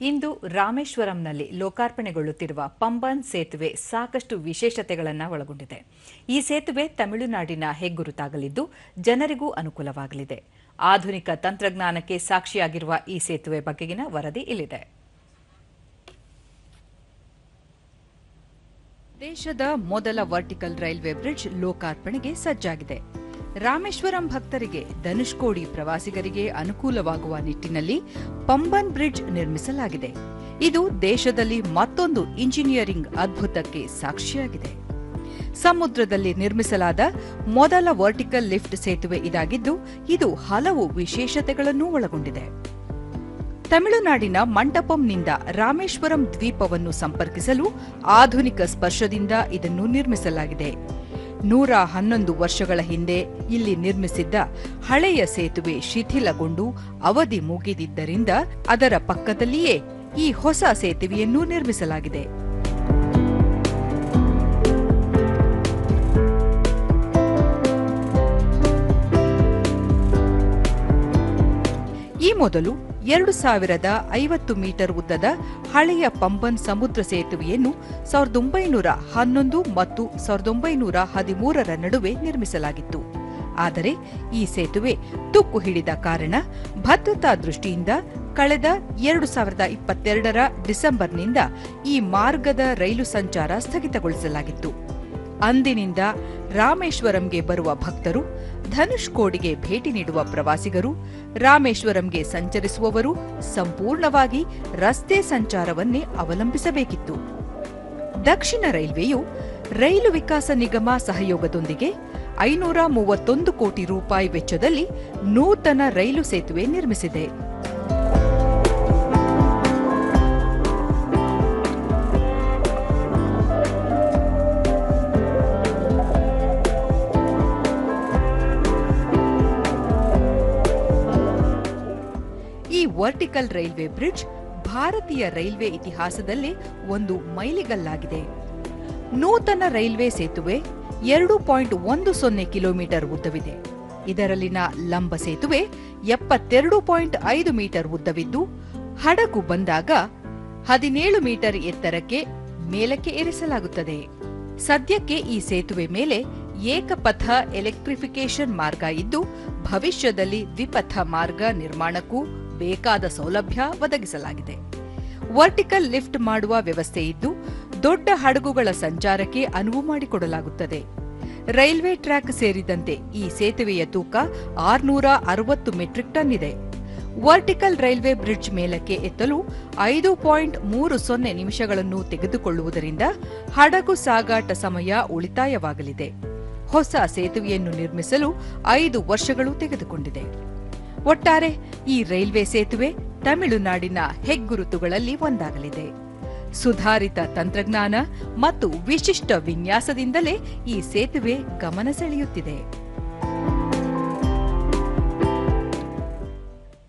ಇಂದು ರಾಮೇಶ್ವರಂನಲ್ಲಿ ಲೋಕಾರ್ಪಣೆಗೊಳ್ಳುತ್ತಿರುವ ಪಂಬನ್ ಸೇತುವೆ ಸಾಕಷ್ಟು ವಿಶೇಷತೆಗಳನ್ನು ಒಳಗೊಂಡಿದೆ. ಈ ಸೇತುವೆ ತಮಿಳುನಾಡಿನ ಹೆಗ್ಗುರುತಾಗಲಿದ್ದು ಜನರಿಗೂ ಅನುಕೂಲವಾಗಲಿದೆ. ಆಧುನಿಕ ತಂತ್ರಜ್ಞಾನಕ್ಕೆ ಸಾಕ್ಷಿಯಾಗಿರುವ ಈ ಸೇತುವೆ ಬಗೆಗಿನ ವರದಿ ಇಲ್ಲಿದೆ. ದೇಶದ ಮೊದಲ ವರ್ಟಿಕಲ್ ರೈಲ್ವೆ ಬ್ರಿಡ್ಜ್ ಲೋಕಾರ್ಪಣೆಗೆ ಸಜ್ಜಾಗಿದೆ. ರಾಮೇಶ್ವರಂ ಭಕ್ತರಿಗೆ ಧನುಷ್ಕೋಡಿ ಪ್ರವಾಸಿಗರಿಗೆ ಅನುಕೂಲವಾಗುವ ನಿಟ್ಟಿನಲ್ಲಿ ಪಂಬನ್ ಬ್ರಿಡ್ಜ್ ನಿರ್ಮಿಸಲಾಗಿದೆ. ಇದು ದೇಶದಲ್ಲಿ ಮತ್ತೊಂದು ಇಂಜಿನಿಯರಿಂಗ್ ಅದ್ಭುತಕ್ಕೆ ಸಾಕ್ಷಿಯಾಗಿದೆ. ಸಮುದ್ರದಲ್ಲಿ ನಿರ್ಮಿಸಲಾದ ಮೊದಲ ವರ್ಟಿಕಲ್ ಲಿಫ್ಟ್ ಸೇತುವೆ ಇದಾಗಿದ್ದು, ಇದು ಹಲವು ವಿಶೇಷತೆಗಳನ್ನು ಒಳಗೊಂಡಿದೆ. ತಮಿಳುನಾಡಿನ ಮಂಟಪಂನಿಂದ ರಾಮೇಶ್ವರಂ ದ್ವೀಪವನ್ನು ಸಂಪರ್ಕಿಸಲು ಆಧುನಿಕ ಸ್ಪರ್ಶದಿಂದ ಇದನ್ನು ನಿರ್ಮಿಸಲಾಗಿದೆ. ನೂರ ಹನ್ನೊಂದು ವರ್ಷಗಳ ಹಿಂದೆ ಇಲ್ಲಿ ನಿರ್ಮಿಸಿದ್ದ ಹಳೆಯ ಸೇತುವೆ ಶಿಥಿಲಗೊಂಡು ಅವಧಿ ಮುಗಿದಿದ್ದರಿಂದ ಅದರ ಪಕ್ಕದಲ್ಲಿಯೇ ಈ ಹೊಸ ಸೇತುವೆಯನ್ನು ನಿರ್ಮಿಸಲಾಗಿದೆ. ಈ ಮೊದಲು ಎರಡು ಸಾವಿರದ ಐವತ್ತು ಮೀಟರ್ ಉದ್ದದ ಹಳೆಯ ಪಂಬನ್ ಸಮುದ್ರ ಸೇತುವೆಯನ್ನು ಸಾವಿರದ ಒಂಬೈನೂರ ಹನ್ನೊಂದು ಮತ್ತು ಸಾವಿರದ ಒಂಬೈನೂರ ಹದಿಮೂರರ ನಡುವೆ ನಿರ್ಮಿಸಲಾಗಿತ್ತು. ಆದರೆ ಈ ಸೇತುವೆ ತುಕ್ಕು ಹಿಡಿದ ಕಾರಣ ಭದ್ರತಾ ದೃಷ್ಟಿಯಿಂದ ಕಳೆದ ಎರಡು ಸಾವಿರದ ಇಪ್ಪತ್ತೆರಡರ ಡಿಸೆಂಬರ್ನಿಂದ ಈ ಮಾರ್ಗದ ರೈಲು ಸಂಚಾರ ಸ್ಥಗಿತಗೊಳಿಸಲಾಗಿತ್ತು. ಅಂದಿನಿಂದ ರಾಮೇಶ್ವರಂಗೆ ಬರುವ ಭಕ್ತರು ಧನುಷ್ಕೋಡಿಗೆ ಭೇಟಿ ನೀಡುವ ಪ್ರವಾಸಿಗರು, ರಾಮೇಶ್ವರಂಗೆ ಸಂಚರಿಸುವವರು ಸಂಪೂರ್ಣವಾಗಿ ರಸ್ತೆ ಸಂಚಾರವನ್ನೇ ಅವಲಂಬಿಸಬೇಕಿತ್ತು. ದಕ್ಷಿಣ ರೈಲ್ವೆಯು ರೈಲು ವಿಕಾಸ ನಿಗಮ ಸಹಯೋಗದೊಂದಿಗೆ ಐನೂರ ಮೂವತ್ತೊಂದು ಕೋಟಿ ರೂಪಾಯಿ ವೆಚ್ಚದಲ್ಲಿ ನೂತನ ರೈಲು ಸೇತುವೆ ನಿರ್ಮಿಸಿದೆ. ವರ್ಟಿಕಲ್ ರೈಲ್ವೆ ಬ್ರಿಡ್ಜ್ ಭಾರತೀಯ ರೈಲ್ವೆ ಇತಿಹಾಸದಲ್ಲೇ ಒಂದು ಮೈಲಿಗಲ್ಲಾಗಿದೆ. ನೂತನ ರೈಲ್ವೆ ಸೇತುವೆ ಎರಡು ಪಾಯಿಂಟ್ ಒಂದು ಸೊನ್ನೆ ಕಿಲೋಮೀಟರ್ ಉದ್ದವಿದೆ. ಇದರಲ್ಲಿನ ಲಂಬ ಸೇತುವೆ ಎಪ್ಪತ್ತೆರಡು ಪಾಯಿಂಟ್ ಐದು ಮೀಟರ್ ಉದ್ದವಿದ್ದು, ಹಡಗು ಬಂದಾಗ ಹದಿನೇಳು ಮೀಟರ್ ಎತ್ತರಕ್ಕೆ ಮೇಲಕ್ಕೆ ಏರಿಸಲಾಗುತ್ತದೆ. ಸದ್ಯಕ್ಕೆ ಈ ಸೇತುವೆ ಮೇಲೆ ಏಕಪಥ ಎಲೆಕ್ಟ್ರಿಫಿಕೇಶನ್ ಮಾರ್ಗ ಇದ್ದು, ಭವಿಷ್ಯದಲ್ಲಿ ದ್ವಿಪಥ ಮಾರ್ಗ ನಿರ್ಮಾಣಕ್ಕೂ ಬೇಕಾದ ಸೌಲಭ್ಯ ಒದಗಿಸಲಾಗಿದೆ. ವರ್ಟಿಕಲ್ ಲಿಫ್ಟ್ ಮಾಡುವ ವ್ಯವಸ್ಥೆ ಇದ್ದು, ದೊಡ್ಡ ಹಡಗುಗಳ ಸಂಚಾರಕ್ಕೆ ಅನುವು ಮಾಡಿಕೊಡಲಾಗುತ್ತದೆ. ರೈಲ್ವೆ ಟ್ರ್ಯಾಕ್ ಸೇರಿದಂತೆ ಈ ಸೇತುವೆಯ ತೂಕ ಆರ್ನೂರ ಅರವತ್ತು ಮೆಟ್ರಿಕ್ ಟನ್ ಇದೆ. ವರ್ಟಿಕಲ್ ರೈಲ್ವೆ ಬ್ರಿಡ್ಜ್ ಮೇಲಕ್ಕೆ ಎತ್ತಲು ಐದು ಪಾಯಿಂಟ್ ಮೂರು ಸೊನ್ನೆ ನಿಮಿಷಗಳನ್ನು ತೆಗೆದುಕೊಳ್ಳುವುದರಿಂದ ಹಡಗು ಸಾಗಾಟ ಸಮಯ ಉಳಿತಾಯವಾಗಲಿದೆ. ಹೊಸ ಸೇತುವೆಯನ್ನು ನಿರ್ಮಿಸಲು ಐದು ವರ್ಷಗಳು ತೆಗೆದುಕೊಂಡಿದೆ. ಒಟ್ಟಾರೆ ಈ ರೈಲ್ವೆ ಸೇತುವೆ ತಮಿಳುನಾಡಿನ ಹೆಗ್ಗುರುತುಗಳಲ್ಲಿ ಒಂದಾಗಲಿದೆ. ಸುಧಾರಿತ ತಂತ್ರಜ್ಞಾನ ಮತ್ತು ವಿಶಿಷ್ಟ ವಿನ್ಯಾಸದಿಂದಲೇ ಈ ಸೇತುವೆ ಗಮನ ಸೆಳೆಯುತ್ತಿದೆ.